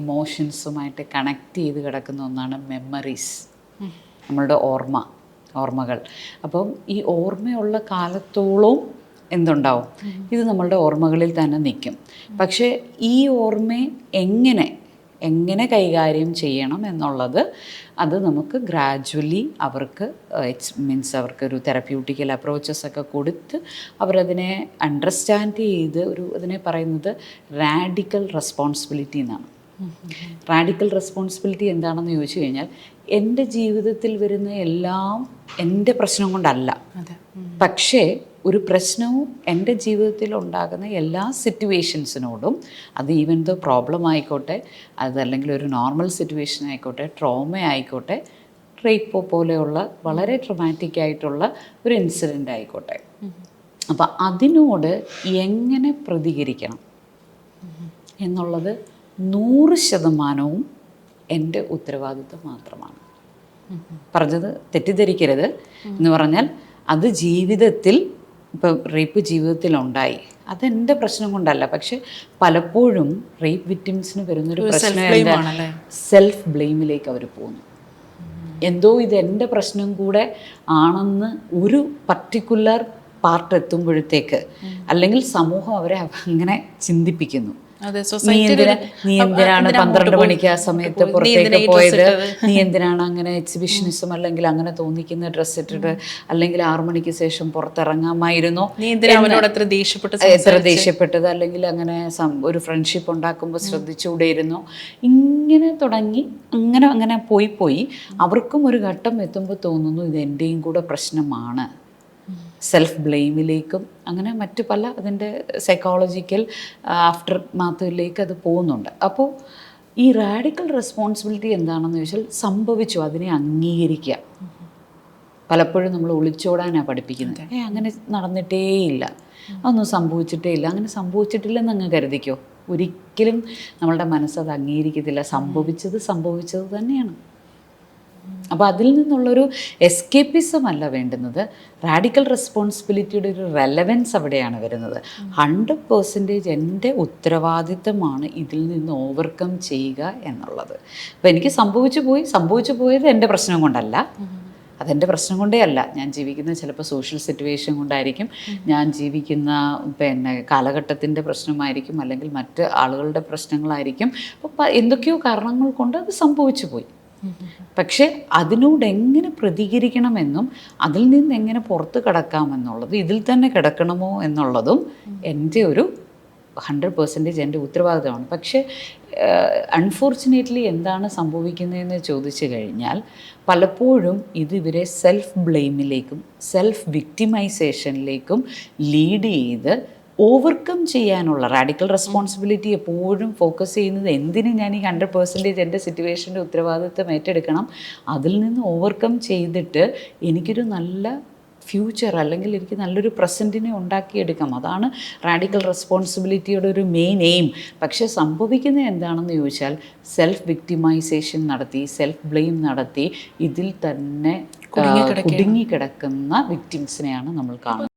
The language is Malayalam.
ഇമോഷൻസുമായിട്ട് കണക്ട് ചെയ്ത് കിടക്കുന്ന ഒന്നാണ് മെമ്മറീസ് നമ്മളുടെ ഓർമ്മ ഓർമ്മകൾ. അപ്പം ഈ ഓർമ്മയുള്ള കാലത്തോളം എന്തുണ്ടാവും? ഇത് നമ്മളുടെ ഓർമ്മകളിൽ തന്നെ നിൽക്കും. പക്ഷേ ഈ ഓർമ്മ എങ്ങനെ എങ്ങനെ കൈകാര്യം ചെയ്യണം എന്നുള്ളത് അത് നമുക്ക് ഗ്രാജ്വലി അവർക്ക് ഇറ്റ്സ് മീൻസ് അവർക്ക് ഒരു തെറപ്യൂട്ടിക്കൽ അപ്രോച്ചസ് ഒക്കെ കൊടുത്ത് അവരതിനെ അണ്ടർസ്റ്റാൻഡ് ചെയ്ത് ഒരു അതിനെ പറയുന്നത് റാഡിക്കൽ റെസ്പോൺസിബിലിറ്റി എന്നാണ്. റാഡിക്കൽ റെസ്പോൺസിബിലിറ്റി എന്താണെന്ന് ചോദിച്ചു കഴിഞ്ഞാൽ എന്റെ ജീവിതത്തിൽ വരുന്ന എല്ലാം എന്റെ പ്രശ്നം കൊണ്ടല്ല. പക്ഷേ ഒരു പ്രശ്നവും എന്റെ ജീവിതത്തിൽ ഉണ്ടാകുന്ന എല്ലാ സിറ്റുവേഷൻസിനോടും അത് ഈവൻ ദോ പ്രോബ്ലം ആയിക്കോട്ടെ അതല്ലെങ്കിൽ ഒരു നോർമൽ സിറ്റുവേഷൻ ആയിക്കോട്ടെ ട്രോമ ആയിക്കോട്ടെ റേപ്പ് പോലെയുള്ള വളരെ ട്രൊമാറ്റിക് ആയിട്ടുള്ള ഒരു ഇൻസിഡന്റ് ആയിക്കോട്ടെ. അപ്പം അതിനോട് എങ്ങനെ പ്രതികരിക്കണം എന്നുള്ളത് നൂറ് ശതമാനവും എന്റെ ഉത്തരവാദിത്വം മാത്രമാണ്. പറഞ്ഞത് തെറ്റിദ്ധരിക്കരുത് എന്ന് പറഞ്ഞാൽ അത് ജീവിതത്തിൽ ഇപ്പോൾ റേപ്പ് ജീവിതത്തിൽ ഉണ്ടായി അതെന്റെ പ്രശ്നം കൊണ്ടല്ല. പക്ഷെ പലപ്പോഴും റേപ്പ് വിക്ടിംസിന് വരുന്നൊരു പ്രശ്നം സെൽഫ് ബ്ലെയിമിലേക്ക് അവർ പോകുന്നു. എന്തോ ഇത് എന്റെ പ്രശ്നം കൂടെ ആണെന്ന് ഒരു പർട്ടിക്കുലർ പാർട്ട് എത്തുമ്പോഴത്തേക്ക് അല്ലെങ്കിൽ സമൂഹം അവരെ അങ്ങനെ ചിന്തിപ്പിക്കുന്നു. നീ സൊസൈറ്റി നീ എന്തിനാണ് പന്ത്രണ്ട് മണിക്ക് ആ സമയത്ത് പുറത്തേക്ക് പോയത്? നീ എന്തിനാണ് അങ്ങനെ എക്സിബിഷനിസം അല്ലെങ്കിൽ അങ്ങനെ തോന്നിക്കുന്ന ഡ്രസ്സ് ഇട്ടിട്ട് അല്ലെങ്കിൽ ആറു മണിക്ക് ശേഷം പുറത്തിറങ്ങാമായിരുന്നു എത്ര ദേഷ്യപ്പെട്ടത് അല്ലെങ്കിൽ അങ്ങനെ ഒരു ഫ്രണ്ട്ഷിപ്പ് ഉണ്ടാക്കുമ്പോൾ ശ്രദ്ധിച്ചുകൂടെയിരുന്നു? ഇങ്ങനെ തുടങ്ങി അങ്ങനെ അങ്ങനെ പോയി പോയി. അവർക്കും ഒരു ഘട്ടം എത്തുമ്പോൾ തോന്നുന്നു ഇത് എന്റെയും കൂടെ പ്രശ്നമാണ്. സെൽഫ് ബ്ലെയിമിലേക്കും അങ്ങനെ മറ്റു പല അതിന്റെ സൈക്കോളജിക്കൽ ആഫ്റ്റർ മാത്തിലേക്ക് അത് പോകുന്നുണ്ട്. അപ്പോൾ ഈ റാഡിക്കൽ റെസ്പോൺസിബിലിറ്റി എന്താണെന്ന് ചോദിച്ചാൽ സംഭവിച്ചു അതിനെ അംഗീകരിക്കുക. പലപ്പോഴും നമ്മൾ ഒളിച്ചോടാനാണ് പഠിപ്പിക്കുന്നത്. ഏ അങ്ങനെ നടന്നിട്ടേയില്ല. അതൊന്നും സംഭവിച്ചിട്ടേ ഇല്ല അങ്ങനെ സംഭവിച്ചിട്ടില്ലെന്ന് അങ്ങ് കരുതിക്കോ? ഒരിക്കലും നമ്മളുടെ മനസ്സത് അംഗീകരിക്കത്തില്ല. സംഭവിച്ചത് സംഭവിച്ചത് തന്നെയാണ്. അപ്പോൾ അതിൽ നിന്നുള്ളൊരു എസ്കേപ്പിസം അല്ല വേണ്ടുന്നത്. റാഡിക്കൽ റെസ്പോൺസിബിലിറ്റിയുടെ ഒരു റെലവൻസ് അവിടെയാണ് വരുന്നത്. ഹൺഡ്രഡ് പേഴ്സന്റേജ് എന്റെ ഉത്തരവാദിത്തമാണ് ഇതിൽ നിന്ന് ഓവർകം ചെയ്യുക എന്നുള്ളത്. അപ്പോൾ എനിക്ക് സംഭവിച്ചു പോയി സംഭവിച്ചു പോയത് എന്റെ പ്രശ്നം കൊണ്ടല്ല. അതെന്റെ പ്രശ്നം കൊണ്ടേ അല്ല. ഞാൻ ജീവിക്കുന്ന ചിലപ്പോൾ സോഷ്യൽ സിറ്റുവേഷൻ കൊണ്ടായിരിക്കും. ഞാൻ ജീവിക്കുന്ന പിന്നെ കാലഘട്ടത്തിന്റെ പ്രശ്നമായിരിക്കും. അല്ലെങ്കിൽ മറ്റ് ആളുകളുടെ പ്രശ്നങ്ങളായിരിക്കും. അപ്പോൾ എന്തൊക്കെയോ കാരണങ്ങൾ കൊണ്ട് അത് സംഭവിച്ചു പോയി. പക്ഷേ അതിനോട് എങ്ങനെ പ്രതികരിക്കണമെന്നും അതിൽ നിന്ന് എങ്ങനെ പുറത്ത് കിടക്കാമെന്നുള്ളത് ഇതിൽ തന്നെ കിടക്കണമോ എന്നുള്ളതും എന്റെ ഒരു ഹൺഡ്രഡ് പെർസെന്റേജ് എന്റെ ഉത്തരവാദിത്തമാണ്. പക്ഷേ അൺഫോർച്ചുനേറ്റ്ലി എന്താണ് സംഭവിക്കുന്നതെന്ന് ചോദിച്ചു കഴിഞ്ഞാൽ പലപ്പോഴും ഇത് ഇവരെ സെൽഫ് ബ്ലെയിമിലേക്കും സെൽഫ് വിക്ടിമൈസേഷനിലേക്കും ലീഡ് ചെയ്ത് ഓവർകം ചെയ്യാനുള്ള റാഡിക്കൽ റെസ്പോൺസിബിലിറ്റി എപ്പോഴും ഫോക്കസ് ചെയ്യുന്നത് എന്തിന് ഞാൻ ഈ ഹൺഡ്രഡ് പെർസെന്റേജ് എന്റെ സിറ്റുവേഷന്റെ ഉത്തരവാദിത്വം ഏറ്റെടുക്കണം? അതിൽ നിന്ന് ഓവർകം ചെയ്തിട്ട് എനിക്കൊരു നല്ല ഫ്യൂച്ചർ അല്ലെങ്കിൽ എനിക്ക് നല്ലൊരു പ്രസന്റിനെ ഉണ്ടാക്കിയെടുക്കാം. അതാണ് റാഡിക്കൽ റെസ്പോൺസിബിലിറ്റിയുടെ ഒരു മെയിൻ എയിം പക്ഷേ സംഭവിക്കുന്നത് എന്താണെന്ന് ചോദിച്ചാൽ സെൽഫ് വിക്ടിമൈസേഷൻ നടത്തി സെൽഫ് ബ്ലെയിം നടത്തി ഇതിൽ തന്നെ കുടുങ്ങിക്കിടക്കുന്ന വിക്ടിംസിനെയാണ് നമ്മൾ കാണുന്നത്.